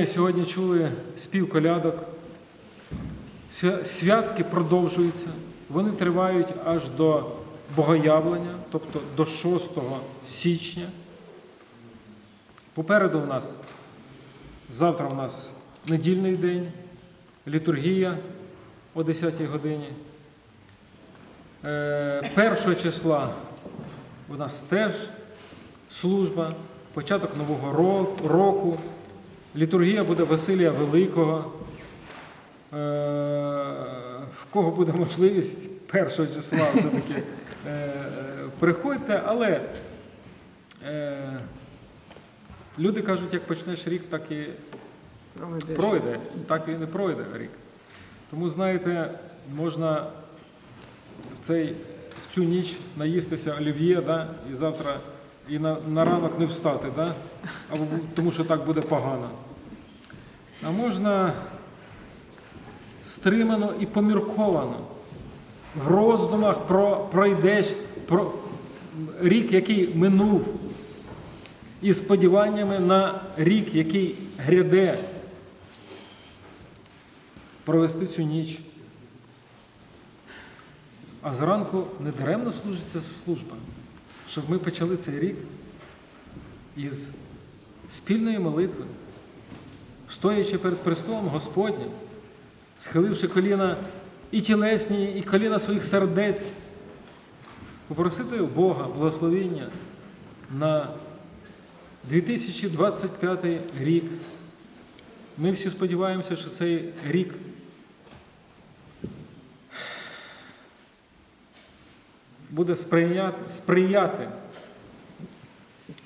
Ми сьогодні чули спів колядок. Святки продовжуються. Вони тривають аж до Богоявлення, тобто до 6 січня. Попереду в нас завтра у нас недільний день, літургія о 10 годині. Е, Першого числа у нас теж служба, початок Нового року. Літургія буде Василія Великого. Е, В кого буде можливість першого числа все-таки е, е, приходьте, але люди кажуть, як почнеш рік, так і пройде, так і не пройде рік. Тому, знаєте, можна в, цей, в цю ніч наїстися олів'є, да, і завтра і на, на ранок не встати, да, або, тому що так буде погано. А можна стримано і помірковано. В роздумах про пройдеш про рік, який минув, і сподіваннями на рік, який гряде, провести цю ніч. А зранку не даремно служиться служба, щоб ми почали цей рік із спільної молитви, стоячи перед престолом Господнім, схиливши коліна і тілесні, і коліна своїх сердець, попросити у Бога благословіння на 2025 рік. Ми всі сподіваємося, що цей рік буде сприяти,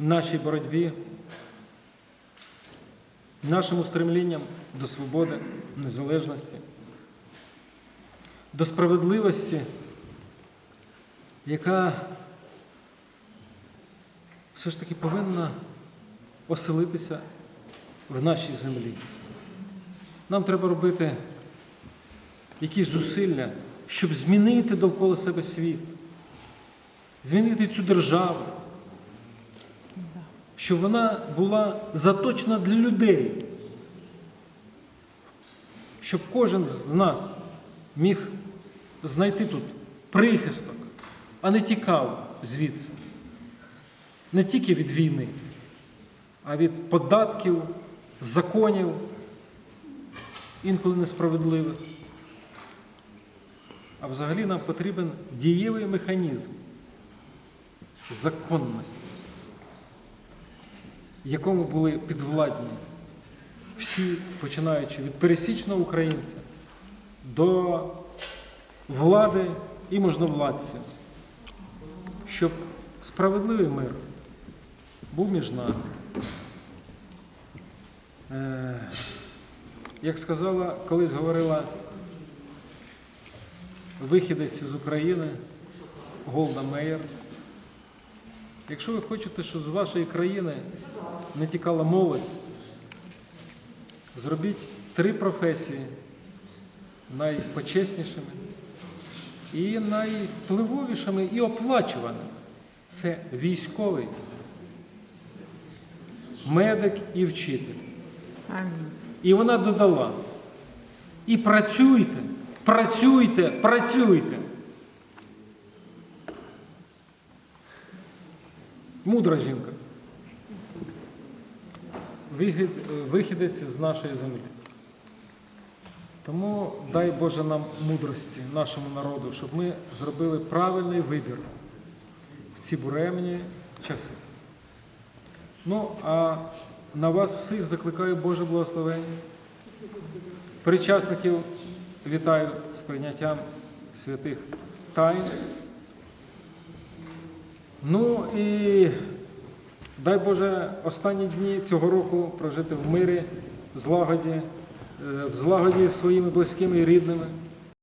нашій боротьбі, нашому стремлінням до свободи, незалежності, до справедливості, яка все ж таки повинна оселитися в нашій землі. Нам треба робити якісь зусилля, щоб змінити довкола себе світ, змінити цю державу, щоб вона була заточена для людей, щоб кожен з нас міг знайти тут прихисток, а не тікав звідси. Не тільки від війни, а від податків, законів, інколи несправедливих. А взагалі нам потрібен дієвий механізм законності, якому були підвладні всі, починаючи від пересічного українця до влади і можновладців, щоб справедливий мир був між нами. Е, Як сказала, колись говорила вихідець з України Голда Меєр, якщо ви хочете, щоб з вашої країни не тікала молодь, зробіть три професії найпочеснішими і найвпливовішими і оплачуваними. Це військовий, медик і вчитель. І вона додала: і працюйте, працюйте, працюйте. Мудра жінка. Вихід, вихідець з нашої землі. Тому дай Боже нам мудрості, нашому народу, щоб ми зробили правильний вибір в ці буремні часи. Ну, а на вас всіх закликаю Боже благословення. Причасників вітаю з прийняттям святих тайн. Ну і дай Боже останні дні цього року прожити в мирі, злагоді, е, в злагоді з своїми близькими і рідними,